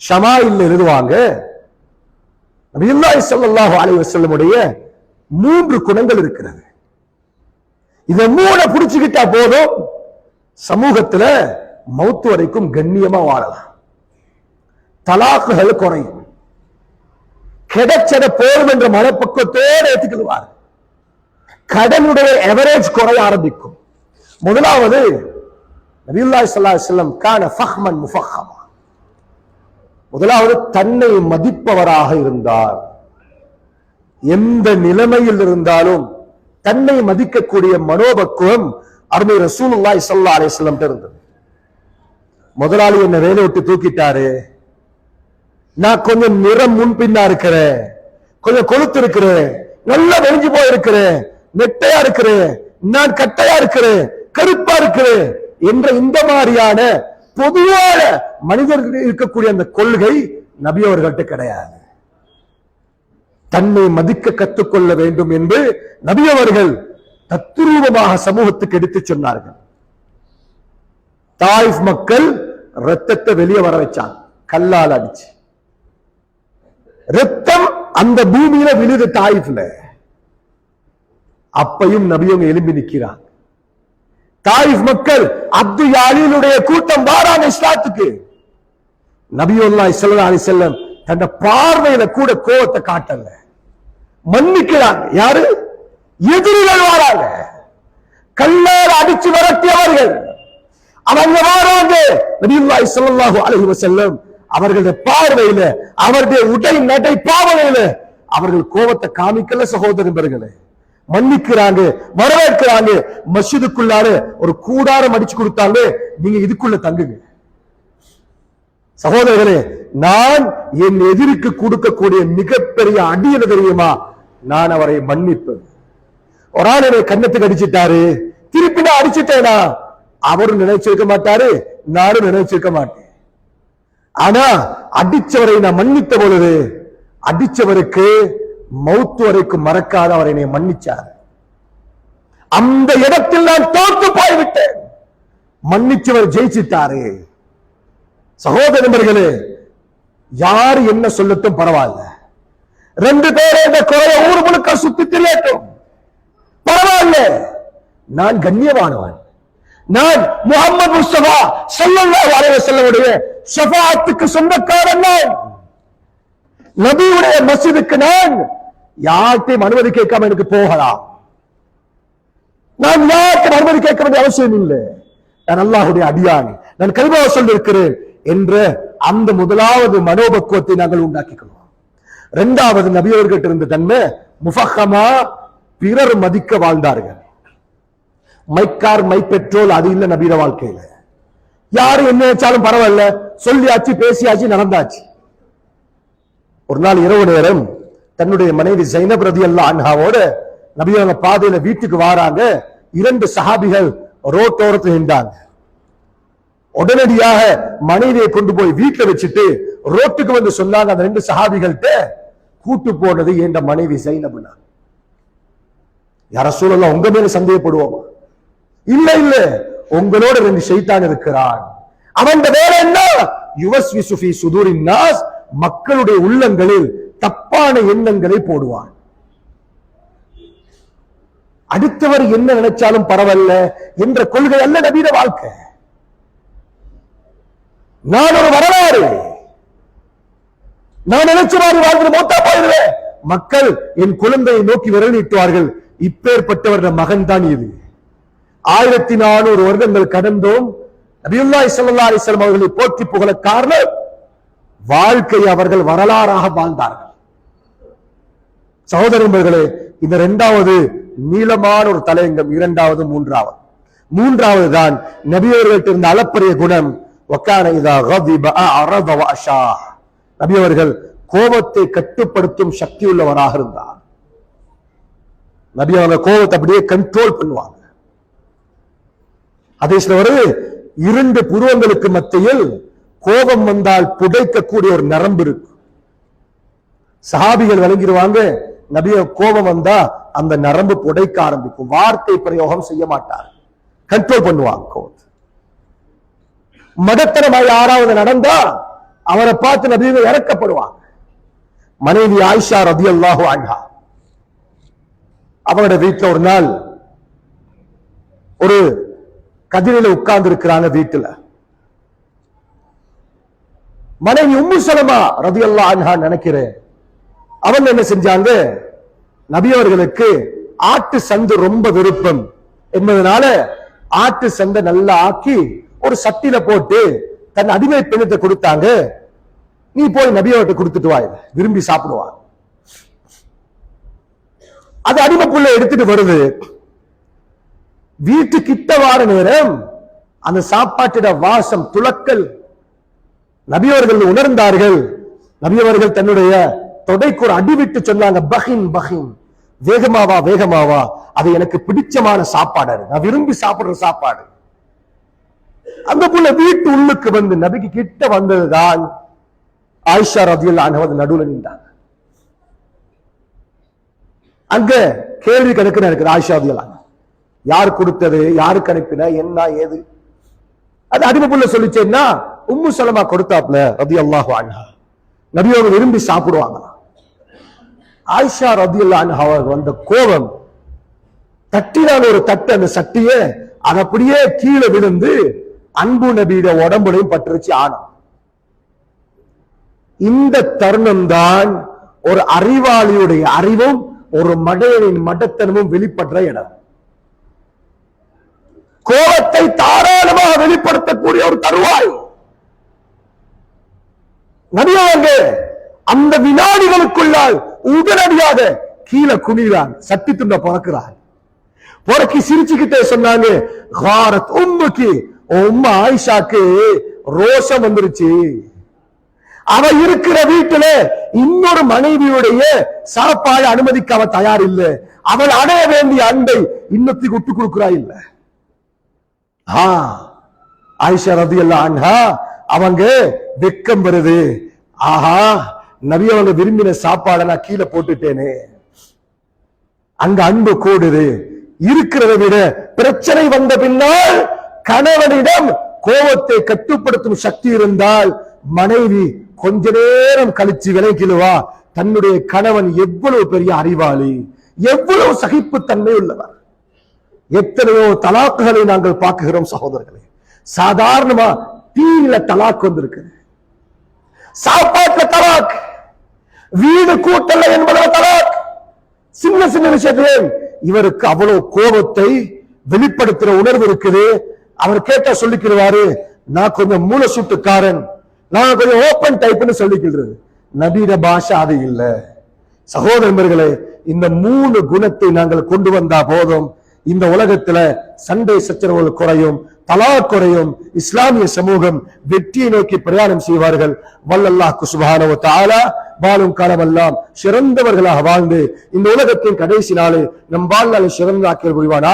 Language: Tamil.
ஷமாயில் எழுதுவாங்க. நபியுல்லாஹி ஸல்லல்லாஹு அலைஹி வஸல்லமுடைய மூன்று குணங்கள் இருக்கிறது. இத மூணை புடிச்சுக்கிட்டா போதும். சமூகத்துல மௌத்து வரைக்கும் கண்ணியமா வாழலாம். தலாக்குகள் குறையும். கிடைச்சத போதும் என்ற மனப்பக்குவத்தோடு ஏற்றுக்கொள்வார் கடனுடைய எவரேஜ் குறைய ஆரம்பிக்கும். முதலாவது நபியுல்லாஹி ஸல்லல்லாஹு அலைஹி வஸல்லம் கான ஃபஹ்மன் முஃபஹமா முதலாவது தன்னை மதிப்பவராக இருந்தார். எந்த நிலைமையில் இருந்தாலும் தன்னை மதிக்கக்கூடிய மனோபக்குவம் அருமை ரசூலுல்லாஹி ஸல்லல்லாஹு அலைஹி இருந்தது. முதலாளி என்ன வேலை விட்டு தூக்கிட்டாரு. நான் கொஞ்சம் நிறம் முன்பின்னா இருக்கிறேன். கொஞ்சம் கொளுத்து இருக்கிறேன். நல்லா வெளிஞ்சு போயிருக்கிறேன். நெட்டையா இருக்கிறேன். நான் கட்டையா இருக்கிறேன். கருப்பா இருக்கிறேன். என்ற இந்த மாதிரியான பொதுவாக மனிதர்கள் இருக்கக்கூடிய அந்த கொள்கை நபி அவர்கள்ட்ட கிடையாது. தன்னை மதிக்க கற்றுக்கொள்ள வேண்டும் என்று நபி அவர்கள் தத்ரூபமாக சமூகத்துக்கு எடுத்துச் சொன்னார்கள். தாய்ஃப் மக்கள் ரத்தத்தை வெளியே வர வச்சாங்க. கல்லால் அடிச்சு. ரத்தம் அந்த பூமியில விழுது தாயிஃப்ல. அப்பையும் நபியவங்க எலும்பி நிக்கிறாங்க. தாயிஃப் மக்கள் அப்து யாலினுடைய கூட்டம் வாராங்க இஸ்லாத்துக்கு. நபியுல்லா இஸ்லா அலி செல்லம் தன்னை பார்வையில கூட கோவத்தை காட்டல. மன்னிக்கிறாங்க. யாரு? எதிரிகள் வாராங்க. கல்லால் அடிச்சு விரட்டியவர்கள் அவங்க வாராங்க. நபியுல்லா இஸ்லாஹு அலைஹி செல்லம் அவர்களுடைய பார்வையில அவருடைய உடை நடை பாவனையில அவர்கள் கோபத்தை காமிக்கல சகோதரர்களே. மன்னிக்கிறாங்க வரவேற்கிறாங்க. மசிதுக்குள்ளாரு ஒரு கூடாரம் அடிச்சு கொடுத்தாங்க. நீங்க இதுக்குள்ள தங்குங்க. சகோதரர்களே நான் என் எதிரிக்கு கொடுக்கக்கூடிய மிகப்பெரிய அடி என்ன தெரியுமா? நான் அவரை மன்னிப்பேன். ஒரு ஆள் என்னை கண்ணத்துக்கு அடிச்சிட்டாரு. திருப்பி நான் அடிச்சிட்டேனா? அவரும் நினைச்சிருக்க மாட்டாரு நானும் நினைச்சிருக்க மாட்டேன். ஆனா அடிச்சவரை நான் மன்னித்த பொழுது அடிச்சவருக்கு மௌத்து வரைக்கும் மறக்காத அவர் என்னை மன்னிச்சார். அந்த இடத்தில் நான் தோத்து போய்விட்டேன். மன்னிச்சவர் ஜெயிச்சிட்டாரு. சகோதர நண்பர்களே யார் என்ன சொல்லட்டும் பரவாயில்ல. ரெண்டு பேரும் இந்த குறைய ஊர் முழுக்க சுத்தி தெரியட்டும். பரவாயில்ல. நான் கண்ணியமானவன் நான் முகமது முஸ்தபா ஸல்லல்லாஹு அலைஹி செல்லவுடைய ஷஃபாஅத்துக்கு சொந்தக்காரன் நான். நபியுடைய மசிதுக்கு நான் யார்கிட்டையும் அனுமதி கேட்காம எனக்கு போகலாம் நான் யார்கிட்டையும் அனுமதி கேட்க வேண்டிய அவசியம் இல்லை. நான் அல்லாஹுடைய அடியான். நான் கல்வாக சொல்லிருக்கிறேன் என்ற அந்த முதலாவது மனோபக்குவத்தை நாங்கள் உண்டாக்கிக்கணும் இரண்டாவது நபியவர்கிட்ட இருந்த தன்மை முஃபஹமா பிறர் மதிக்க வாழ்ந்தார்கள். மைக்கார் மை பெட்ரோல் அது இல்ல நபீர வாழ்க்கையில. யாரு என்ன நினைச்சாலும் பரவாயில்ல. சொல்லியாச்சு பேசியாச்சு நடந்தாச்சு. ஒரு நாள் இரவு நேரம் தன்னுடைய மனைவி ஜைனப் ரதி அல்லா அன்ஹாவோட நபியவங்க பாதையில வீட்டுக்கு வாராங்க. இரண்டு சஹாபிகள் ரோட்டோரத்தில் நின்றாங்க. உடனடியாக மனைவியை கொண்டு போய் வீட்டுல வச்சுட்டு ரோட்டுக்கு வந்து சொன்னாங்க அந்த ரெண்டு சஹாபிகள்கிட்ட கூட்டு போனது என்ற மனைவி ஜைனப்னா. யார சூழலாம் உங்க மேல சந்தேகப்படுவோமா? இல்ல இல்ல. உங்களோட ரெண்டு சைத்தான் இருக்கிறான். அவன் வேலை என்ன? யுவஸ் சுஃபி சுதூரின் நாஸ். மக்களுடைய உள்ளங்களில் தப்பான எண்ணங்களை போடுவான். அடுத்தவர் என்ன நினைச்சாலும் பரவாயில்ல என்ற கொள்கை அல்ல நவீன வாழ்க்கை. நான் ஒரு வரலாறு. நான் நினைச்ச மாதிரி வாழ்ந்து மோத்தா போயிருவேன் மக்கள் என் குழந்தையை நோக்கி விரல் நீட்டுவார்கள் இப்பேற்பட்டவருடைய மகன் தான் இது. ஆயிரத்தி நானூறு வருடங்கள் கடந்தோம். நபியுல்லா இஸ்லா அலிஸ்லாம் அவர்களை போற்றி புகழ காரணம் வாழ்க்கை அவர்கள் வரலாறாக வாழ்ந்தார்கள். சகோதரர்களே இந்த இரண்டாவது நீளமான ஒரு தலையங்கம் இரண்டாவது மூன்றாவது. மூன்றாவது தான் நபியவர்கள்ட்ட இருந்த அளப்பரிய குணம் வக்கான நபி அவர்கள் கோபத்தை கட்டுப்படுத்தும் சக்தி உள்ளவராக இருந்தார். நபி அவங்க கோபத்தை அப்படியே கண்ட்ரோல் பண்ணுவாங்க. அதே வருது இரண்டு புருவங்களுக்கு மத்தியில் கோபம் வந்தால் புடைக்கக்கூடிய ஒரு நரம்பு இருக்கு சஹாபிகள் விளங்கிடுவாங்க நபிய கோபம் வந்தா அந்த நரம்பு புடைக்க ஆரம்பிக்கும். வார்த்தை பிரயோகம் செய்ய மாட்டார். கண்ட்ரோல் பண்ணுவாங்க கோபத்தை. மதத்தனமாக யாராவது நடந்தா அவரை பார்த்து நபியவங்க இறக்கப்படுவாங்க. மனைவி ஆயிஷா ரதி அல்லாஹு அன்ஹா அவங்களோட வீட்டுல ஒரு நாள் ஒரு கதிரையில உட்கார்ந்து இருக்கிறாங்க வீட்டுல. மனைவி உம்மு சலமா ரதி அல்லா அன்ஹா நினைக்கிறேன். அவங்க என்ன செஞ்சாங்க? நபி அவர்களுக்கு ஆட்டு சந்து ரொம்ப விருப்பம். என்பதனால ஆட்டு சந்தை நல்லா ஆக்கி ஒரு சட்டில போட்டு தன் அடிமை பெண்ணத்தை கொடுத்தாங்க. நீ போய் நபி அவர்கிட்ட கொடுத்துட்டு வா விரும்பி சாப்பிடுவா. அது அடிமை புள்ள எடுத்துட்டு வருது. வீட்டு கிட்ட வார நேரம் அந்த சாப்பாட்டிட வாசம் துளக்கல் நபியவர்கள் உணர்ந்தார்கள். நபியவர்கள் தன்னுடைய தொடைக்கு ஒரு அடி விட்டு சொன்னாங்க பஹின் பஹின் வேகமாவா வேகமாவா? அது எனக்கு பிடிச்சமான சாப்பாடு அது. நான் விரும்பி சாப்பிடுற சாப்பாடு. அந்த புள்ள வீட்டு உள்ளுக்கு வந்து நபிக்கு கிட்ட வந்ததுதான் ஆயிஷா ரதியுல்லா அன்ஹா நடுவுல நின்றாங்க. அங்க கேள்வி கணக்கு இருக்குது ஆயிஷா ரதியுல்லா யார் கொடுத்தது யாருக்கு அனுப்பின என்ன ஏது? அது அடிமை புள்ள சொல்லிச்சேன்னா உம்மு சலமா கொடுத்தாப்ல ரதி அல்லாஹு அன்ஹா. நபி விரும்பி சாப்பிடுவாங்க. ஆயிஷா ரதி அன்ஹா வந்த கோபம் தட்டினால் ஒரு தட்டு அந்த சட்டிய அது அப்படியே கீழே விழுந்து அன்பு நபியிட உடம்புலையும் பட்டுருச்சு ஆனம் இந்த தருணம் தான் ஒரு அறிவாளியுடைய அறிவும் ஒரு மடையனின் மடத்தனமும் வெளிப்படுற இடம். கோபத்தை தாராளமாக வெளிப்படுத்தக்கூடிய ஒரு தருவாய். நபியவங்க அந்த வினாடிகளுக்குள்ளால் உடனடியாக கீழே குனிகிறான் சட்டி துண்ட பறக்கிறார் பிறக்கி சிரிச்சுக்கிட்டே சொன்னாங்க ஹாரத் உம்முக்கு உம்மா ஆயிஷாக்கு ரோஷம் வந்துருச்சு. அவ இருக்கிற வீட்டுல இன்னொரு மனைவியுடைய சாப்பாடு அனுமதிக்க அவ தயார் இல்ல அவள் அடைய வேண்டிய அன்பை இன்னத்துக்கு விட்டு கொடுக்கிறா இல்ல. ஆ ஆயிஷா ரதி எல்லாம் அவங்க வெக்கம் வருது. ஆஹா நபி அவங்க விரும்பின சாப்பாடை நான் கீழே போட்டுட்டேனே. அங்க அன்பு கூடுது. இருக்கிறதை விட பிரச்சனை வந்த பின்னால் கணவனிடம் கோபத்தை கட்டுப்படுத்தும் சக்தி இருந்தால் மனைவி கொஞ்ச நேரம் கழிச்சு விலகிடுவா தன்னுடைய கணவன் எவ்வளவு பெரிய அறிவாளி எவ்வளவு சகிப்பு தன்மை உள்ளவர். எத்தனையோ தலாக்குகளை நாங்கள் பார்க்குகிறோம் சகோதரர்களே. சாதாரணமா டீல தலாக்கு வந்திருக்கு சாப்பாட்டுல தலாக். வீடு கூட்டல என்பதுல தலாக். சின்ன சின்ன விஷயத்திலே இவருக்கு அவ்வளவு கோபத்தை வெளிப்படுத்துற உணர்வு இருக்குது. அவர் கேட்டா சொல்லிக்கிறாரு நான் கொஞ்சம் மூல சுட்டுக்காரன் நான் கொஞ்சம் ஓப்பன் டைப்னு சொல்லிக்கிறது. நபீர பாஷா அது இல்லை. சகோதரர்களே இந்த மூணு குணத்தை நாங்கள் கொண்டு வந்தா போதும். இந்த உலகத்துல சண்டை சச்சரவுகள் குறையும் தலா குறையும் இஸ்லாமிய சமூகம் வெற்றியை நோக்கி பிரயாணம் செய்வார்கள். வல்லல்லாஹ் சுப்ஹானஹு தாலா தஆலா வாழும் காலமெல்லாம் சிறந்தவர்களாக வாழ்ந்து இந்த உலகத்தின் கடைசி நாளை நம் வாழ்நாளை சிறந்தாக்கிய புரிவானா